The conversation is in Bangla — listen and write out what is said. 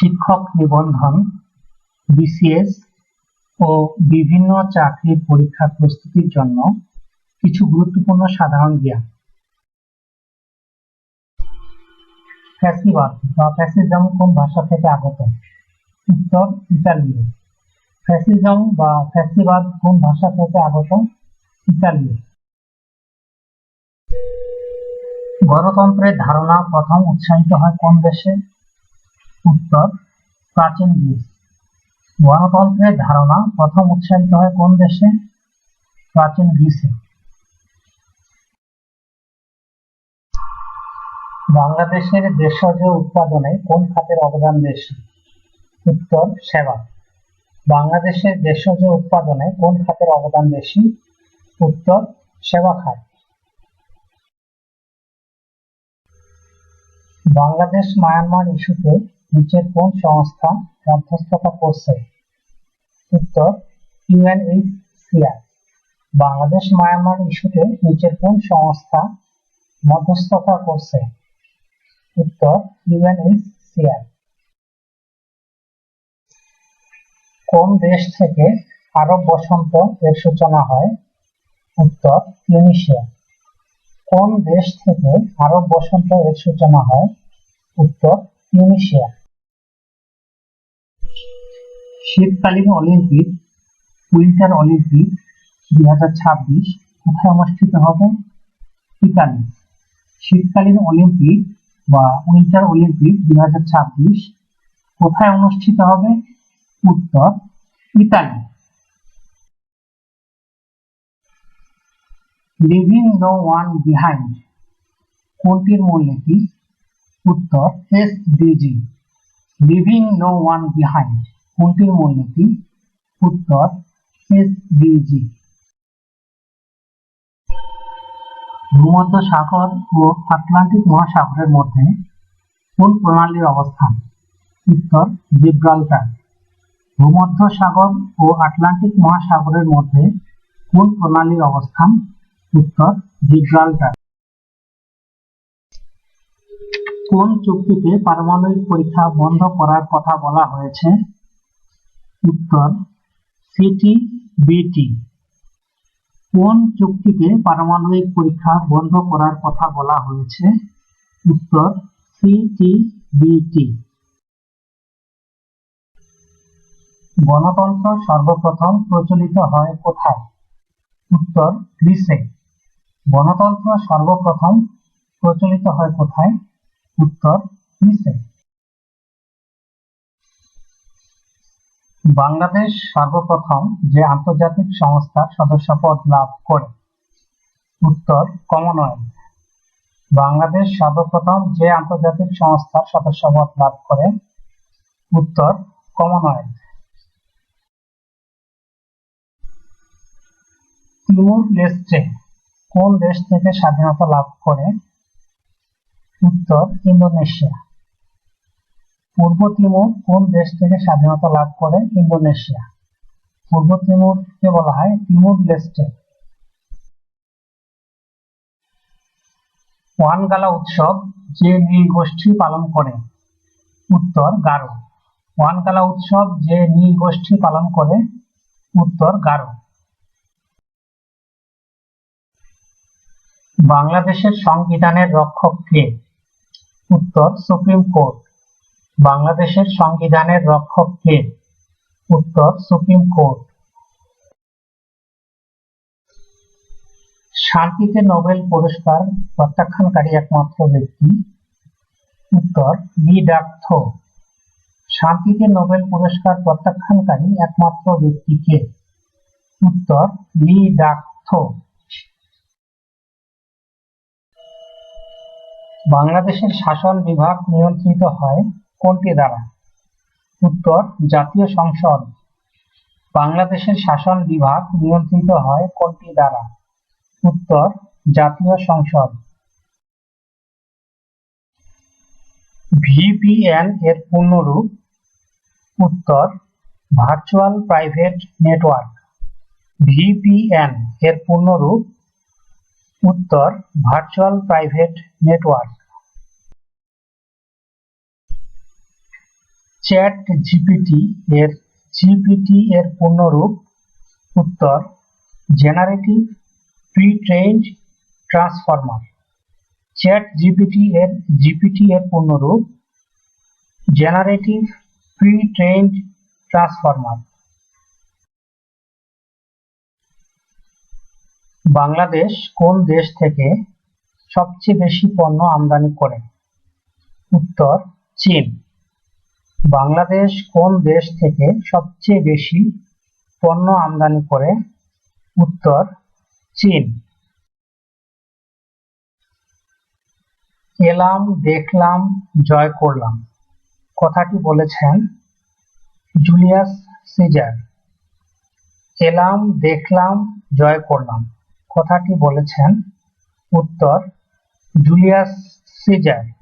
শিক্ষক নিবন্ধন, বিসিএস ও বিভিন্ন চাকরির পরীক্ষার প্রস্তুতির জন্য কিছু গুরুত্বপূর্ণ সাধারণ জ্ঞান। ফ্যাসিবাদ বা ফ্যাসিজম কোন ভাষা থেকে আগত? উত্তর, ইতালীয়। ফ্যাসিজম বা ফ্যাসিবাদ কোন ভাষা থেকে আগত? ইতালীয়। গণতন্ত্রের ধারণা প্রথম উৎসাহিত হয় কোন দেশে? উত্তর, প্রাচীন গ্রিস। গণতন্ত্রের ধারণা প্রথম উৎসাহিত হয় কোন দেশে? প্রাচীন গ্রিসে। বাংলাদেশের দেশজ উৎপাদনে কোন খাতের অবদান বেশি? উত্তর, সেবা। বাংলাদেশের দেশজ উৎপাদনে কোন খাতের অবদান বেশি? উত্তর, সেবা খাত। বাংলাদেশ মায়ানমার ইস্যুতে নিচের কোন সংস্থা মধ্যস্থতা করছে? উত্তর ইউএনএইচসিআর বাংলাদেশ মায়ানমার ইস্যুতে নিচের কোন সংস্থা মধ্যস্থতা করছে? উত্তর ইউএনএইচসিআর কোন দেশ থেকে আরব বসন্ত এর সূচনা হয়? উত্তর, ইউনিশিয়া। কোন দেশ থেকে আরব বসন্ত এর সূচনা হয়? উত্তর তিউনিসিয়া শীতকালীন অলিম্পিক, উইন্টার অলিম্পিক দুই হাজার ছাব্বিশ কোথায় অনুষ্ঠিত হবে? ইতালি। শীতকালীন অলিম্পিক বা উইন্টার অলিম্পিক দুই হাজার ছাব্বিশ কোথায় অনুষ্ঠিত হবে? উত্তর Italy. Leaving no one behind কোনটির মূলনীতি? উত্তর S DG leaving no one behind কোনটির মূলনীতি উত্তর এসডিজি ভূমধ্য সাগর ও আটলান্টিক মহাসাগরের মধ্যে কোন প্রণালীর অবস্থান? উত্তর জিব্রাল্টার ভূমধ্য সাগর ও আটলান্টিক মহাসাগরের মধ্যে কোন প্রণালীর অবস্থান? উত্তর জিব্রাল্টার কোন চুক্তিতে পারমাণবিক পরীক্ষা বন্ধ করার কথা বলা হয়েছে? উত্তর সিটি বিটি কোন চুক্তিতে পারমাণবিক পরীক্ষা বন্ধ করার কথা বলা হয়েছে? উত্তর সিটিবিটি গণতন্ত্র সর্বপ্রথম প্রচলিত হয় কোথায়? উত্তর, গ্রিসে। গণতন্ত্র সর্বপ্রথম প্রচলিত হয় কোথায়? উত্তর, গ্রিসে। বাংলাদেশ সর্বপ্রথম যে আন্তর্জাতিক সংস্থার সদস্যপদ লাভ করে। উত্তর, কমনওয়েলথ। বাংলাদেশ সর্বপ্রথম যে আন্তর্জাতিক সংস্থার সদস্যপদ লাভ করে। উত্তর, কমনওয়েলথ। তিমুর লেস্টে, কোন দেশ থেকে স্বাধীনতা লাভ করে? উত্তর, ইন্দোনেশিয়া। পূর্ব তিমুর কোন দেশ থেকে স্বাধীনতা লাভ করে? ইন্দোনেশিয়া। পূর্ব তিমুরকে বলা হয়? তিমুর লেস্টে ওয়ানগালা উৎসব যে নীল গোষ্ঠী পালন করে, উত্তর গারো। ওয়ানগালা উৎসব যে নীল গোষ্ঠী পালন করে, উত্তর গারো। বাংলাদেশের সংবিধানের রক্ষক কে? উত্তর সুপ্রিম কোর্ট। বাংলাদেশের সংবিধানের রক্ষক কে? উত্তর সুপ্রিম কোর্ট। শান্তিতে নোবেল পুরস্কার প্রত্যাখ্যানকারী একমাত্র ব্যক্তি। উত্তর ডাক শান্তিতে নোবেল পুরস্কার প্রত্যাখ্যানকারী একমাত্র ব্যক্তি কে? উত্তর লি ডাক বাংলাদেশের শাসন বিভাগ নিয়ন্ত্রিত হয় কোনটি দ্বারা? উত্তর, জাতীয় সংসদ। বাংলাদেশের শাসন বিভাগ নিয়ন্ত্রিত হয় কোনটি দ্বারা? উত্তর, জাতীয় সংসদ। ভিপিএন এর পূর্ণরূপ। উত্তর, ভার্চুয়াল প্রাইভেট নেটওয়ার্ক। ভিপিএন এর পূর্ণরূপ। উত্তর, virtual private network. Chat GPT এর জিপিটি এর পূর্ণরূপ উত্তর generative pre trained transformer chat GPT এর জিপিটি এর পূর্ণরূপ generative pre trained transformer Bangladesh কোন দেশ থেকে সবচেয়ে বেশি পণ্য আমদানি করে? উত্তর, চীন। বাংলাদেশ কোন দেশ থেকে সবচেয়ে বেশি পণ্য আমদানি করে? উত্তর, চীন। এলাম, দেখলাম, জয় করলাম। কথাটি বলেছেন জুলিয়াস সিজার। এলাম, দেখলাম, জয় করলাম। কথাটি বলেছেন উত্তর, জুলিয়াস সিজার।